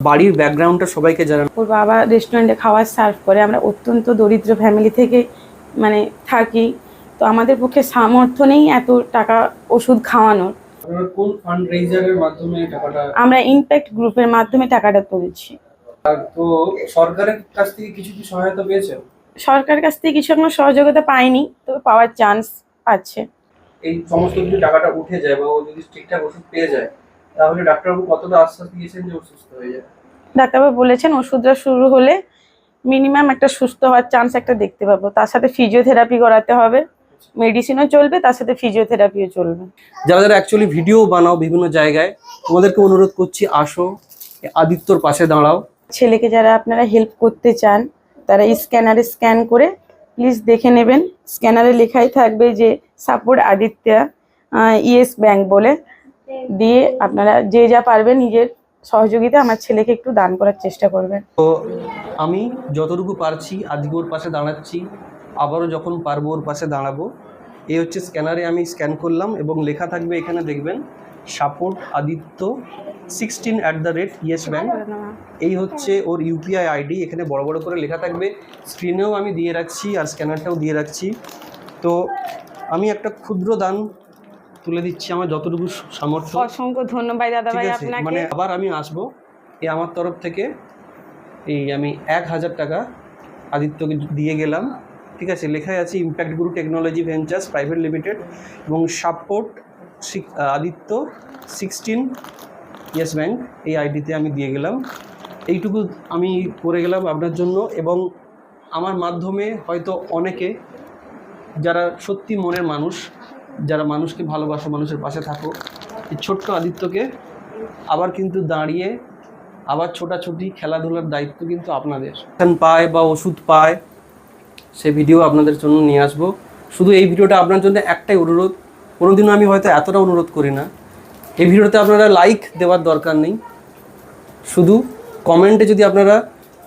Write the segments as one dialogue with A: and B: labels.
A: বাড়ির ব্যাকগ্রাউন্ডটা সবাইকে জানান।
B: ওর বাবা রেস্টুরেন্টে খাবার সার্ভ করে। আমরা অত্যন্ত দরিদ্র ফ্যামিলি থেকে মানে থাকি। তো আমাদের পক্ষে সামর্থ্য নেই এত টাকা ওষুধ খাওয়ানোর।
A: কোন ফান্ড মাধ্যমে টাকাটা
B: আমরা ইমপ্যাক্ট গ্রুপের মাধ্যমে টাকাটা তুলছি।
A: তো সরকারের কাছ থেকে কিছু কি সহায়তা পেয়েছেন?
B: সরকার কাছ থেকে কিছু এখনও সহযোগিতা পাইনি তবে পাওয়ার চান্স আছে।
A: এই সমস্ত যদি টাকাটা উঠে যায় বা ও যদি ঠিকঠাক ওষুধ পেয়ে যায় তাহলে ডাক্তারবাবু কতটা আশ্বাস দিয়েছেন যে সুস্থ হয়ে যাবে?
B: ডাক্তারবাবু বলেছেন ওষুধটা শুরু হলে মিনিমাম একটা সুস্থ হওয়ার চান্স একটা দেখতে পাবো। তার সাথে ফিজিওথেরাপি করাতে হবে। মেডিসিনও চলবে তার সাথে ফিজিওথেরাপিও চলবে।
A: যারা যারা অ্যাকচুয়ালি ভিডিও বানাও বিভিন্ন জায়গায় তোমাদেরকে অনুরোধ করছি আসো আদিত্যর পাশে দাঁড়াও।
B: ছেলেকে যারা আপনারা হেল্প করতে চান তারা এই স্ক্যানারে স্ক্যান করে প্লিজ দেখে নেবেন। স্ক্যানারে লেখাই থাকবে যে সাপোর্ট আদিত্যা ইয়েস ব্যাংক বলে। দিয়ে আপনারা যে যা পারবেন নিজের সহযোগিতা আমার ছেলেকে একটু দান করার চেষ্টা করবেন।
A: তো আমি যতটুকু পারছি আজকে ওর পাশে দাঁড়াচ্ছি, আবারও যখন পারব ওর পাশে দাঁড়াবো। এই হচ্ছে স্ক্যানারে আমি স্ক্যান করলাম এবং লেখা থাকবে এখানে দেখবেন, support Aditya sixteen at the rate Yes Bank এই হচ্ছে ওর ইউপিআই আইডি, এখানে বড় বড় করে লেখা থাকবে। স্ক্রিনেও আমি দিয়ে রাখছি আর স্ক্যানারটাও দিয়ে রাখছি। তো আমি একটা ক্ষুদ্র দান তুলে দিচ্ছি আমার যতটুকু সামর্থ্য।
B: অসংখ্য ধন্যবাদ দাদা ভাই আপনাকে।
A: মানে আবার আমি আসব। এই আমার তরফ থেকে এই আমি এক হাজার টাকা আদিত্যকে দিয়ে গেলাম। ঠিক আছে লেখাই আছে Impact Group Technology Ventures Private Limited এবং support Aditya sixteen Yes Bank এই আইডিতে আমি দিয়ে গেলাম। এইটুকু আমি করে গেলাম আপনার জন্য এবং আমার মাধ্যমে হয়তো অনেকে যারা সত্যি মনের মানুষ যারা মানুষকে ভালোবাসো, মানুষের পাশে থাকো, এই ছোট্ট আদিত্যকে আবার কিন্তু দাঁড়িয়ে আবার ছোটাছুটি, খেলাধুলার দায়িত্ব কিন্তু আপনাদের। পায় বা ওষুধ পায়, সে ভিডিও আপনাদের জন্য নিয়ে আসব। শুধু এই ভিডিওটা আপনার জন্য একটাই অনুরোধ, কোনোদিনও আমি হয়তো এতটা অনুরোধ করি না। এই ভিডিওতে আপনারা লাইক দেওয়ার দরকার নেই। শুধু কমেন্টে যদি আপনারা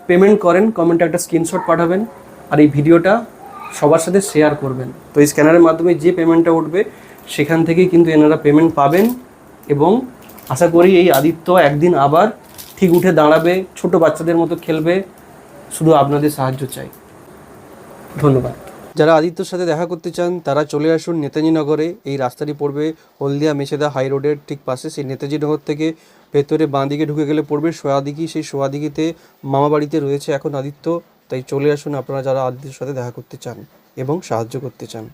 A: পেমেন্ট করেন কমেন্টে একটা স্ক্রিনশট পাঠাবেন। আর এই ভিডিওটা সবার সাথে শেয়ার করবেন। তো এই স্ক্যানারের মাধ্যমে যে পেমেন্টটা উঠবে, সেখান থেকেই কিন্তু এনারা পেমেন্ট পাবেন এবং আশা করি এই আদিত্য একদিন আবার ঠিক উঠে দাঁড়াবে, ছোট বাচ্চাদের মতো খেলবে, শুধু আপনাদের সাহায্য চাই। ধন্যবাদ। যারা আদিত্যর সাথে দেখা করতে চান, তারা চলে আসুন নেতাজি নগরে। এই রাস্তাটি পড়বে হলদিয়া মেছেদা হাই রোডের ঠিক পাশে। সেই নেতাজি নগর থেকে ভেতরে বাঁ দিকে ঢুকে গেলে পড়বে সোয়াদিঘি সেই সোয়াদিঘিতে মামা বাড়িতে রয়েছে এখন আদিত্য। তাই চলে আসুন আপনারা যারা আদিত্যর সাথে দেখা করতে চান এবং সাহায্য করতে চান।